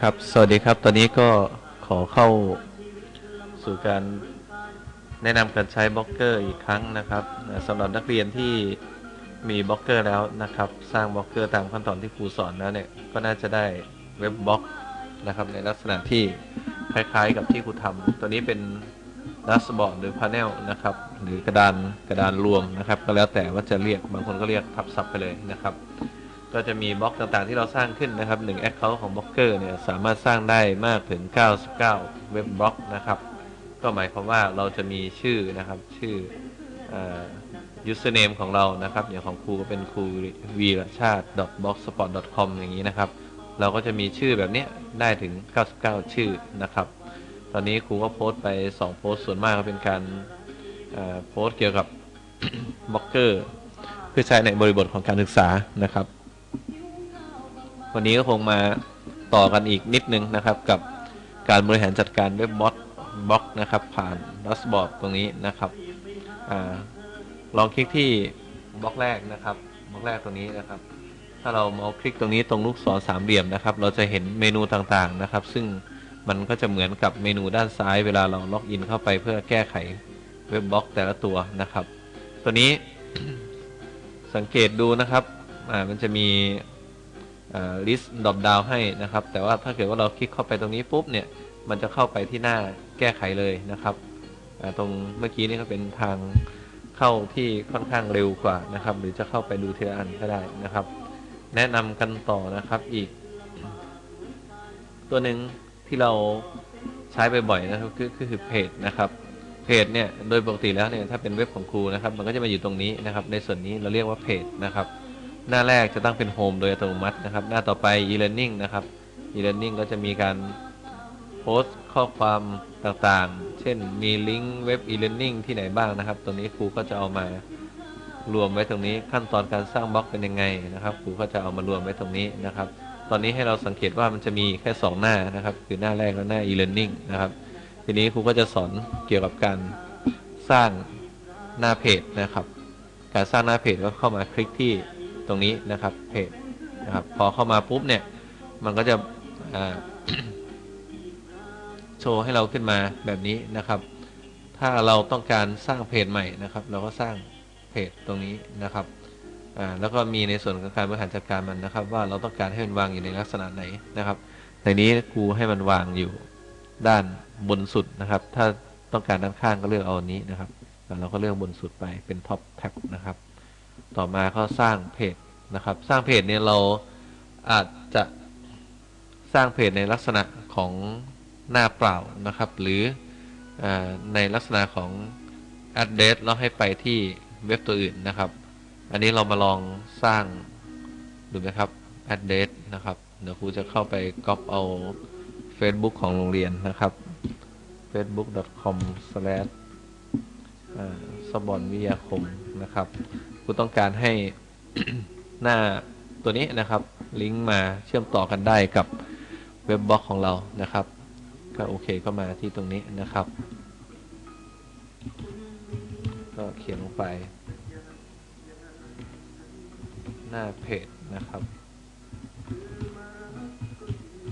ครับ สวัสดีครับ ตอนนี้ก็ขอเข้าสู่การแนะนำการใช้บล็อกเกอร์อีกครั้งนะครับสำหรับนักเรียนที่มีบล็อกเกอร์แล้วนะครับ สร้างบล็อกเกอร์ตามขั้นตอนที่ครูสอนแล้วเนี่ย ก็น่าจะได้เว็บบล็อกนะครับในลักษณะที่คล้ายๆกับที่ครูทำตัวนี้เป็นดัสบอร์ดหรือพาเนลนะครับ หรือกระดานกระดานรวมนะครับ ก็แล้วแต่ว่าจะเรียกบางคนก็เรียกทับศัพท์ไปเลยนะครับ ก็จะมีบล็อกต่างๆที่เราสร้างขึ้นนะครับ1 Account ของบล็อกเกอร์เนี่ยสามารถสร้างได้มากถึง 99 เว็บบล็อกนะครับ ก็หมายความว่าเราจะมีชื่อนะครับชื่ออ username ของเรานะครับ อย่างของครูก็เป็นครูวีรชาติ blogspot com อย่างนี้นะครับ เราก็จะมีชื่อแบบนี้ได้ถึง 99 ชื่อนะครับ ตอนนี้ครูก็โพสต์ไป 2 โพสต์ส่วนมากก็เป็นการโพสต์เกี่ยวกับบล็อกเกอร์ เพื่อใช้ในบริบทของการศึกษานะครับ วันนี้ก็คงมาต่อกันอีกนิดนึงนะครับกับการบริหารจัดการเว็บบล็อกบล็อกนะครับ ผ่านดัสบอร์ดตรงนี้นะครับอลองคลิกที่บล็อกแรกนะครับบล็อกแรกตรงนี้นะครับ ถ้าเราเมาส์คลิกตรงนี้ตรงลูกศรสามเหลี่ยมนะครับ เราจะเห็นเมนูต่างๆนะครับ ซึ่งมันก็จะเหมือนกับเมนูด้านซ้ายเวลาเราล็อกอินเข้าไปเพื่อแก้ไขเว็บบล็อกแต่ละตัวนะครับ ตัวนี้สังเกตดูนะครับ อ่า มันจะมี ลิสต์ดรอปดาวให้นะครับ แต่ว่าถ้าเกิดว่าเราคลิกเข้าไปตรงนี้ปุ๊บเนี่ยมันจะเข้าไปที่หน้าแก้ไขเลยนะครับตรงเมื่อกี้นี่ก็เป็นทางเข้าที่ค่อนข้างเร็วกว่านะครับ หรือจะเข้าไปดูทีละอันก็ได้นะครับ แนะนำกันต่อนะครับอีก ตัวหนึ่งที่เราใช้บ่อยๆนะครับคือคือเพจนะครับเพจเนี่ยโดยปกติแล้วเนี่ยถ้าเป็นเว็บของครูนะครับ มันก็จะมาอยู่ตรงนี้นะครับ ในส่วนนี้เราเรียกว่าเพจนะครับ หน้าแรกจะตั้งเป็นโฮมโดยอัตโนมัตินะครับ หน้าต่อไป e-learning นะครับ e-learning ก็จะมีการโพสต์ข้อความต่างๆ เช่นมีลิงก์เว็บ e-learning ที่ไหนบ้างนะครับตัวนี้ครูก็จะเอามารวมไว้ตรงนี้ขั้นตอนการสร้างบล็อกเป็นยังไงนะครับครูก็จะเอามารวมไว้ตรงนี้นะครับ ตอนนี้ให้เราสังเกตว่ามันจะมีแค่ 2 หน้านะครับ คือหน้าแรกและหน้า e-learning นะครับ ทีนี้ครูก็จะสอนเกี่ยวกับการสร้างหน้าเพจนะครับ การสร้างหน้าเพจก็เข้ามาคลิกที่ ตรงนี้นะครับเพจนะครับ พอเข้ามาปุ๊บเนี่ย มันก็จะโชว์ให้เราขึ้นมาแบบนี้นะครับ ถ้าเราต้องการสร้างเพจใหม่นะครับ เราก็สร้างเพจตรงนี้นะครับแล้วก็มีในส่วนของการบริหารจัดการมันนะครับ ว่าเราต้องการให้มันวางอยู่ในลักษณะไหนนะครับ ในนี้ครูให้มันวางอยู่ด้านบนสุดนะครับ ถ้าต้องการด้านข้างก็เลือกเอาอันนี้นะครับแล้วเราก็เลือกบนสุดไปเป็นท็อปแท็บนะครับ ต่อมาก็สร้างเพจนะครับ สร้างเพจเนี่ยเราอาจจะสร้างเพจในลักษณะของหน้าเปล่านะครับ หรืออในลักษณะของ address แล้วให้ไปที่เว็บตัวอื่นนะครับ อันนี้เรามาลองสร้างดูไหมครับ address นะครับเดี๋ยวครูจะเข้าไปก๊อปเอา Facebook ของโรงเรียนนะครับ facebook.com/ สบอนวิทยาคมนะครับ กูต้องการให้หน้าตัวนี้นะครับ ลิงก์มาเชื่อมต่อกันได้กับเว็บบล็อกของเรานะครับ ก็โอเคก็มาที่ตรงนี้นะครับ ก็เขียนลงไป หน้าเพจนะครับ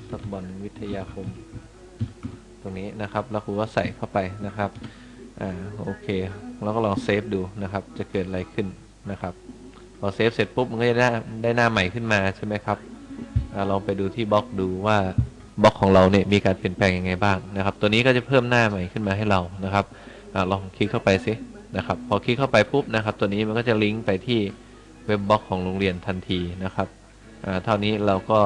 สบอลวิทยาคม ตรงนี้นะครับ แล้วครูก็ใส่เข้าไปนะครับ อ่า โอเค แล้วก็ลองเซฟดูนะครับ จะเกิดอะไรขึ้น นะครับพอเซฟเสร็จปุ๊บมันก็จะได้ได้หน้าใหม่ขึ้นมาใช่ไหมครับอลองไปดูที่บล็อกดูว่าบล็อกของเราเนี่ยมีการเปลี่ยนแปลงยังไงบ้างนะครับ ตัวนี้ก็จะเพิ่มหน้าใหม่ขึ้นมาให้เรานะครับอลองคลิกเข้าไปสินะครับ พอคลิกเข้าไปปุ๊บนะครับ ตัวนี้มันก็จะลิงก์ไปที่เว็บบล็อกของโรงเรียนทันทีนะครับเท่านี้เราก็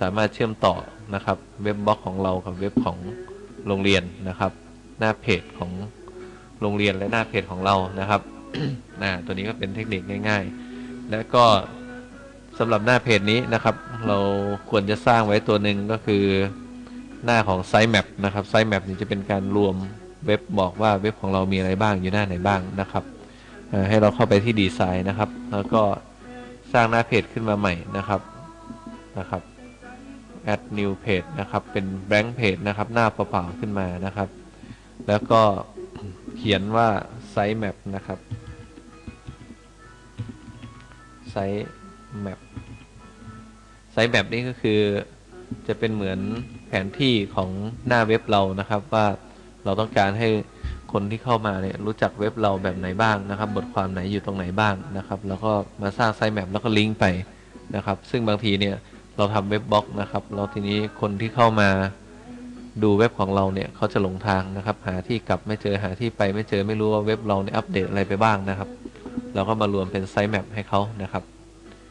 สามารถเชื่อมต่อนะครับ เว็บบล็อกของเรากับเว็บของโรงเรียนนะครับ หน้าเพจของโรงเรียนและหน้าเพจของเรานะครับ นะตัวนี้ก็เป็นเทคนิคง่าย ๆ และก็สำหรับหน้าเพจนี้นะครับ เราควรจะสร้างไว้ตัวหนึ่งก็คือหน้าของไซต์แมปนะครับไซต์แมปนี้จะเป็นการรวมเว็บบอกว่าเว็บของเรามีอะไรบ้างอยู่หน้าไหนบ้างนะครับให้เราเข้าไปที่ดีไซน์นะครับ แล้วก็สร้างหน้าเพจขึ้นมาใหม่นะครับนะครับ add new page นะครับ เป็น blank page นะครับ หน้าเปล่าๆขึ้นมานะครับ แล้วก็เขียนว่า site map นะครับ site map site map นี่ก็คือจะเป็นเหมือนแผนที่ของหน้าเว็บเรานะครับ ว่าเราต้องการให้คนที่เข้ามาเนี่ยรู้จักเว็บเราแบบไหนบ้างนะครับ บทความไหนอยู่ตรงไหนบ้างนะครับ แล้วก็มาสร้างไซต์แมปแล้วก็ลิงก์ไปนะครับ ซึ่งบางทีเนี่ยเราทำเว็บบล็อกนะครับแล้วทีนี้คนที่เข้ามาดูเว็บของเราเนี่ยเขาจะหลงทางนะครับ หาที่กลับไม่เจอหาที่ไปไม่เจอไม่รู้ว่าเว็บเราเนี่ยอัปเดตอะไรไปบ้างนะครับ เราก็มารวมเป็นไซต์แมปให้เขานะครับ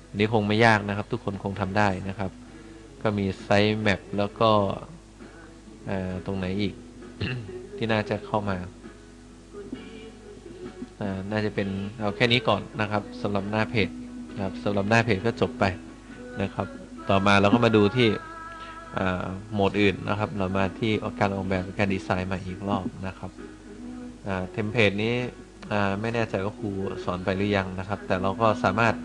อันนี้คงไม่ยากนะครับ ทุกคนคงทำได้นะครับ ก็มีไซต์แมปแล้วก็ตรงไหนอีก ที่น่าจะเข้ามาน่าจะเป็นเอาแค่นี้ก่อนนะครับสำหรับหน้าเพจนะครับสำหรับหน้าเพจก็จบไปนะครับ ต่อมาเราก็มาดูที่โหมดอื่นนะครับ เรามาที่การออกแบบการดีไซน์มาอีกรอบนะครับเทมเพลตนี้ ไม่แน่ใจว่าครูสอนไปหรือยังนะครับ แต่เราก็สามารถ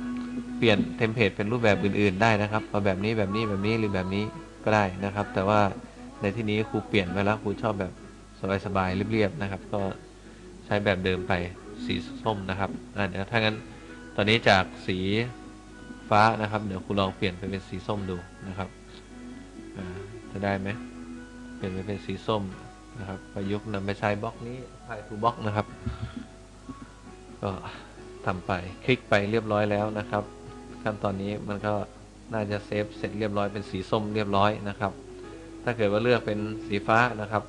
เปลี่ยนเทมเพลตเป็นรูปแบบอื่น ๆ ได้นะครับเอาแบบนี้แบบนี้แบบนี้หรือแบบนี้ก็ได้นะครับ แต่ว่าในที่นี้ครูเปลี่ยนไปแล้วครูชอบแบบสบายๆเรียบๆนะครับ ก็ใช้แบบเดิมไปสีส้มนะครับเดี๋ยวถ้างั้นตอนนี้จากสีฟ้านะครับ เดี๋ยวครูลองเปลี่ยนไปเป็นสีส้มดูนะครับจะได้ไหมเปลี่ยนไปเป็นสีส้มนะครับ ประยุกต์นำไปใช้บล็อกนี้พายทูบล็อกนะครับ ก็ทำไปคลิกไปเรียบร้อยแล้วนะครับ ขั้นตอนนี้มันก็น่าจะเซฟเสร็จเรียบร้อยเป็นสีส้มเรียบร้อยนะครับ ถ้าเกิดว่าเลือกเป็นสีฟ้านะครับ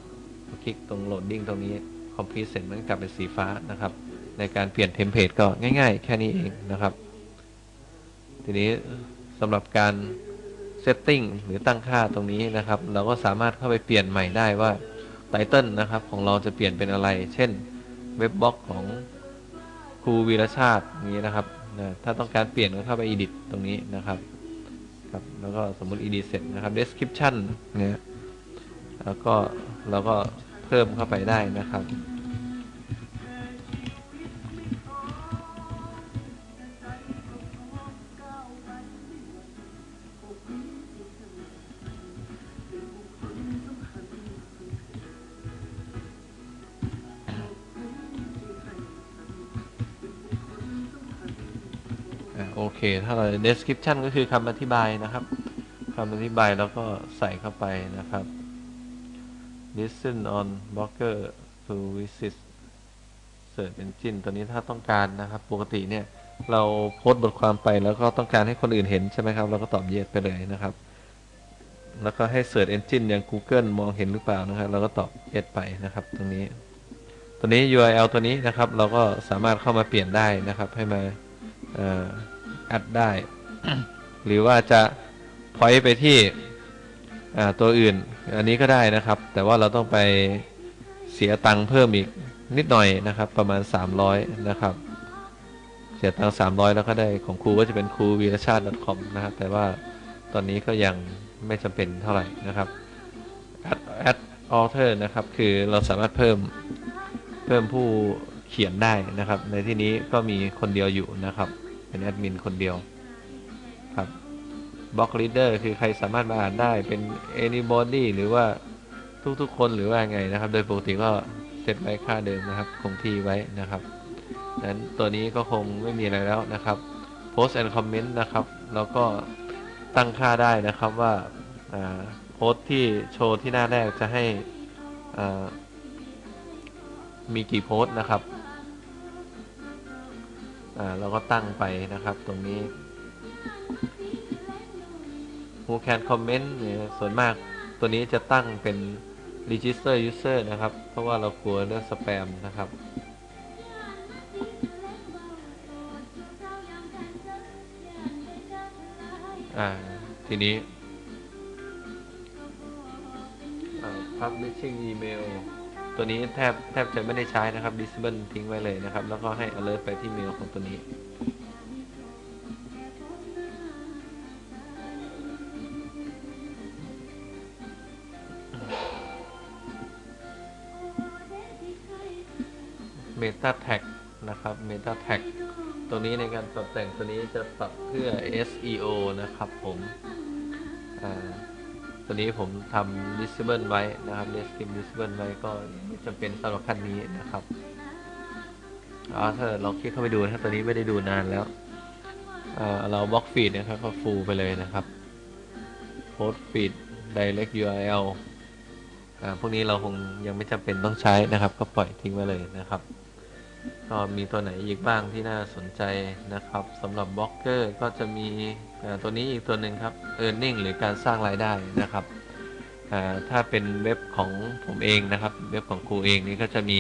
คลิกตรงโหลดดิ้งตรงนี้ complete เสร็จมันก็กลับเป็นสีฟ้านะครับ ในการเปลี่ยนเทมเพลตก็ง่าย ๆ แค่นี้เองนะครับ ทีนี้สำหรับการเซตติ้งหรือตั้งค่าตรงนี้นะครับ เราก็สามารถเข้าไปเปลี่ยนใหม่ได้ว่าไตเติลนะครับของเราจะเปลี่ยนเป็นอะไร เช่นเว็บบล็อกของ ครูวีรชาติอย่างนี้นะครับนะถ้าต้องการเปลี่ยนก็เข้าไป edit ตรงนี้นะครับครับแล้วก็สมมุติ edit เสร็จนะครับ description เนี่ยแล้วก็เราก็เพิ่มเข้าไปได้นะครับ โอเค ถ้าเรา description ก็คือคำอธิบายนะครับคำอธิบายแล้วก็ใส่เข้าไปนะครับ listen on blogger to visit search engine ตัวนี้ถ้าต้องการนะครับ ปกติเนี่ย เราโพสต์บทความไปแล้วก็ต้องการให้คนอื่นเห็นใช่ไหมครับ เราก็ตอบ yes ไปเลยนะครับ แล้วก็ให้ search engine อย่าง Google มองเห็นหรือเปล่านะครับ เราก็ตอบ yes ไปนะครับ ตรงนี้ ตัวนี้ URL ตัวนี้นะครับ เราก็สามารถเข้ามาเปลี่ยนได้นะครับ ให้มา เอ่อ อดได้ หรือว่าจะพอยไปที่อ่าตัวอื่น อันนี้ก็ได้นะครับ แต่ว่าเราต้องไปเสียตังค์เพิ่มอีกนิดหน่อยนะครับ ประมาณ 300 นะครับ เสียตังค์300 แล้วก็ได้ของครูก็จะเป็นครูวีรชาติ .com นะครับ แต่ว่าตอนนี้ก็ยังไม่จำเป็นเท่าไหร่นะครับ add add author นะครับ คือเราสามารถเพิ่มเพิ่มผู้เขียนได้นะครับ ในที่นี้ก็มีคนเดียวอยู่นะครับ เป็นแอดมินคนเดียวครับบล็อกลีดเดอร์คือใครสามารถมาอ่านได้เป็น anybody หรือว่าทุกๆ คนหรือว่าไงนะครับ โดยปกติก็เซตไว้ค่าเดิมนะครับ คงที่ไว้นะครับนั้นตัวนี้ก็คงไม่มีอะไรแล้วนะครับ post and comment นะครับ แล้วก็ตั้งค่าได้นะครับว่าโพสที่โชว์ที่หน้าแรกจะให้มีกี่โพสต์นะครับ เราก็ตั้งไปนะครับตรงนี้ who can comment เนี่ยส่วนมากตัวนี้จะตั้งเป็น register user นะครับ เพราะว่าเรากลัวเรื่องสแปมนะครับทีนี้ publishing email ตัวนี้แทบแทบจะไม่ได้ใช้นะครับ disable ทิ้งไว้เลยนะครับ แล้วก็ให้ alert ไปที่เมลของตัวนี้ Meta Tag นะครับ Meta Tag ตัวนี้ในการปรับแต่งตัวนี้จะปรับเพื่อ SEO นะครับผมอ่า ตัวนี้ผมทำ disable ไว้นะครับ descript disable ไว้ก็ไม่จำเป็นสำหรับขั้นนี้นะครับเอาถ้าเราคลิกเข้าไปดูนะตัวนี้ไม่ได้ดูนานแล้วเราบล็อกฟีดนะครับก็ฟูลไปเลยนะครับโพสฟีด direct URL พวกนี้เราคงยังไม่จำเป็นต้องใช้นะครับ ก็ปล่อยทิ้งไว้เลยนะครับ ก็มีตัวไหนอีกบ้างที่น่าสนใจนะครับสำหรับบล็อกเกอร์ก็จะมีตัวนี้อีกตัวหนึ่งครับ earning หรือการสร้างรายได้นะครับถ้าเป็นเว็บของผมเองนะครับ เว็บของครูเองนี่ก็จะมี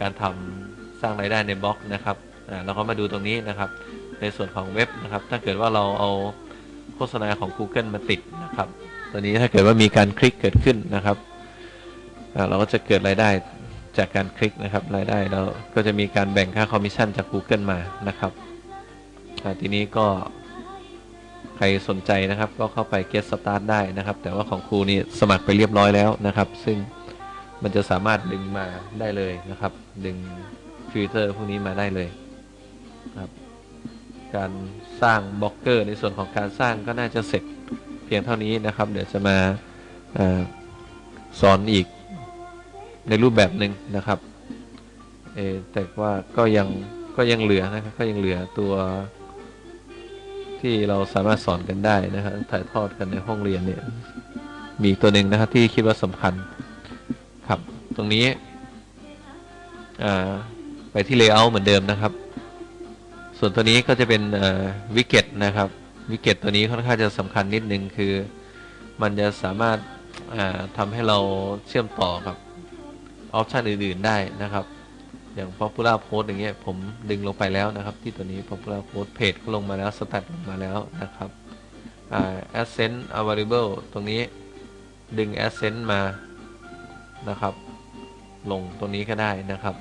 การทำสร้างรายได้ในบล็อกนะครับอ่าเราก็มาดูตรงนี้นะครับ ในส่วนของเว็บนะครับ ถ้าเกิดว่าเราเอาโฆษณาของ Google มาติดนะครับ ตัวนี้ถ้าเกิดว่ามีการคลิกเกิดขึ้นนะครับเราก็จะเกิดรายได้ จากการคลิกนะครับรายได้เราก็จะมีการแบ่งค่าคอมมิชชั่นจาก Google มานะครับอ่ทีนี้ก็ใครสนใจนะครับก็เข้าไป get start ได้นะครับ แต่ว่าของครูนี่สมัครไปเรียบร้อยแล้วนะครับ ซึ่งมันจะสามารถดึงมาได้เลยนะครับ ดึงฟิลเตอร์พวกนี้มาได้เลยครับ การสร้างบล็อกเกอร์ในส่วนของการสร้างก็น่าจะเสร็จเพียงเท่านี้นะครับ เดี๋ยวจะมาอสอนอีก ในรูปแบบหนึ่งนะครับเอแต่ว่าก็ยังก็ยังเหลือนะครับก็ยังเหลือตัวที่เราสามารถสอนกันได้นะครับถ่ายทอดกันในห้องเรียนเนี่ย มีตัวหนึ่งนะครับที่คิดว่าสำคัญครับ ตรงนี้อ่าไปที่ layout เหมือนเดิมนะครับ ส่วนตัวนี้ก็จะเป็นวิกเก็ตนะครับวิกเก็ตตัวนี้ค่อนข้างจะสำคัญนิดนึงคือ มันจะสามารถอ่าทำให้เราเชื่อมต่อกับ ออปชันอื่น ๆได้นะครับ อย่าง popular post อย่างเงี้ยผมดึงลงไปแล้วนะครับ ที่ตัวนี้ popular post page ก็ลงมาแล้ว stat ลงมาแล้วนะครับอ่า ascent available ตรงนี้ดึง ascent มานะครับ ลงตรงนี้ก็ได้นะครับ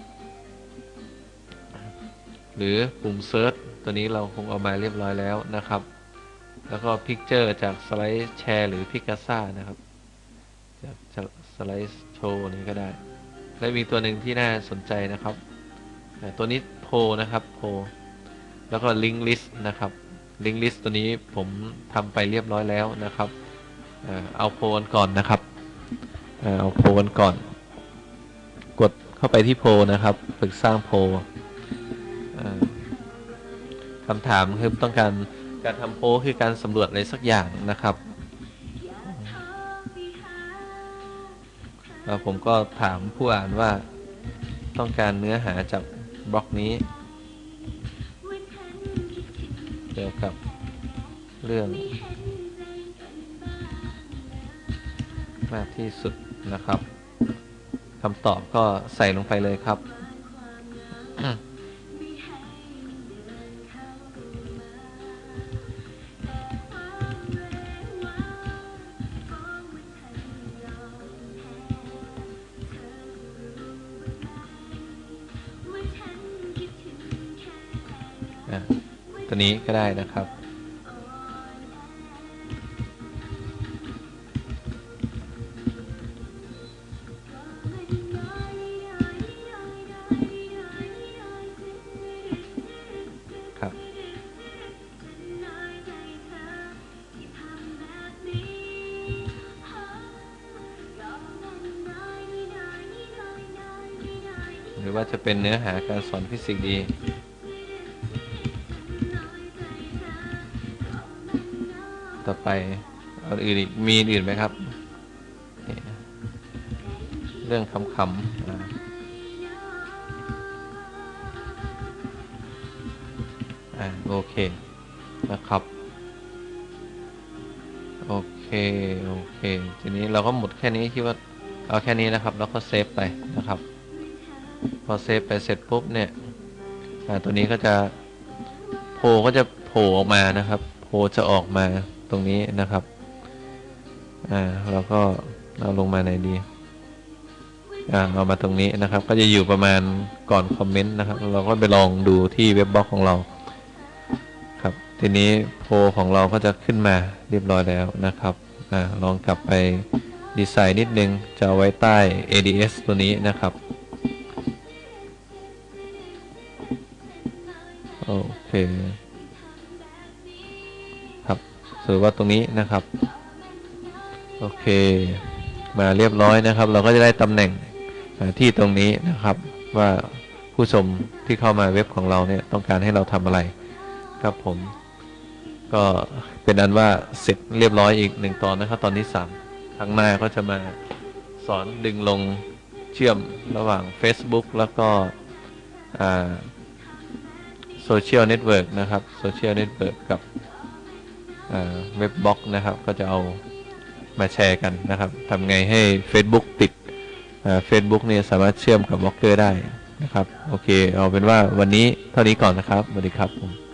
หรือปุ่ม Search ตัวนี้เราคงเอามาเรียบร้อยแล้วนะครับ แล้วก็ Picture จาก Slide Share หรือ Picasa นะครับ จาก Slide Show นี้ก็ได้ และมีตัวหนึ่งที่น่าสนใจนะครับ ตัวนี้โพนะครับโพแล้วก็ Link List นะครับ Link List ตัวนี้ผมทำไปเรียบร้อยแล้วนะครับ เอาโพกันก่อนนะครับ เอาโพกันก่อน กดเข้าไปที่โพนะครับ ฝึกสร้างโพอ่าคำถามคือต้องการการทำโพคือการสำรวจอะไรสักอย่างนะครับ แล้วผมก็ถามผู้อ่านว่าต้องการเนื้อหาจากบล็อกนี้ เกี่ยวกับเรื่อง มากที่สุดนะครับคำตอบก็ใส่ลงไปเลยครับ ตัวนี้ก็ได้นะครับ ครับ หรือว่าจะเป็นเนื้อหาการสอนฟิสิกส์ดี ต่อไปเอาอื่นอีกมีอื่นไหมครับ เรื่องคำๆอ่าอ่าโอเคนะครับ โอเค โอเค ทีนี้เราก็หมดแค่นี้คิดว่าเอาแค่นี้นะครับ แล้วก็เซฟไปนะครับ พอเซฟไปเสร็จปุ๊บเนี่ยตัวนี้ก็จะโพลก็จะโผล่ออกมานะครับโพลจะออกมา ตรงนี้นะครับ อ่าเราก็เอาลงมาไหนดี อ่าเอามาตรงนี้นะครับ ก็จะอยู่ประมาณก่อนคอมเมนต์นะครับ เราก็ไปลองดูที่เว็บบล็อกของเรา ครับ ทีนี้โพลของเราก็จะขึ้นมาเรียบร้อยแล้วนะครับ อ่าลองกลับไปดีไซน์นิดนึง จะเอาไว้ใต้ ADS ตัวนี้นะครับ โอเค สรุปว่าตรงนี้นะครับ โอเค มาเรียบร้อยนะครับ เราก็จะได้ตำแหน่งที่ตรงนี้นะครับ ว่าผู้ชมที่เข้ามาเว็บของเราเนี่ยต้องการให้เราทำอะไร ครับผม ก็เป็นอันว่าเสร็จเรียบร้อยอีกหนึ่งตอนนะครับ ตอนที่สามทางหน้าก็จะมาสอนดึงลงเชื่อมระหว่าง Facebook แล้วก็โซเชียลเน็ตเวิร์กนะครับโซเชียลเน็ตเวิร์กกับ เว็บบล็อกนะครับ ก็จะเอามาแชร์กันนะครับทำไงให้ Facebook ติดเฟซบุ๊กเนี่ยสามารถเชื่อมกับบล็อกเกอร์ได้นะครับ โอเค เอาเป็นว่าวันนี้เท่านี้ก่อนนะครับสวัสดีครับผม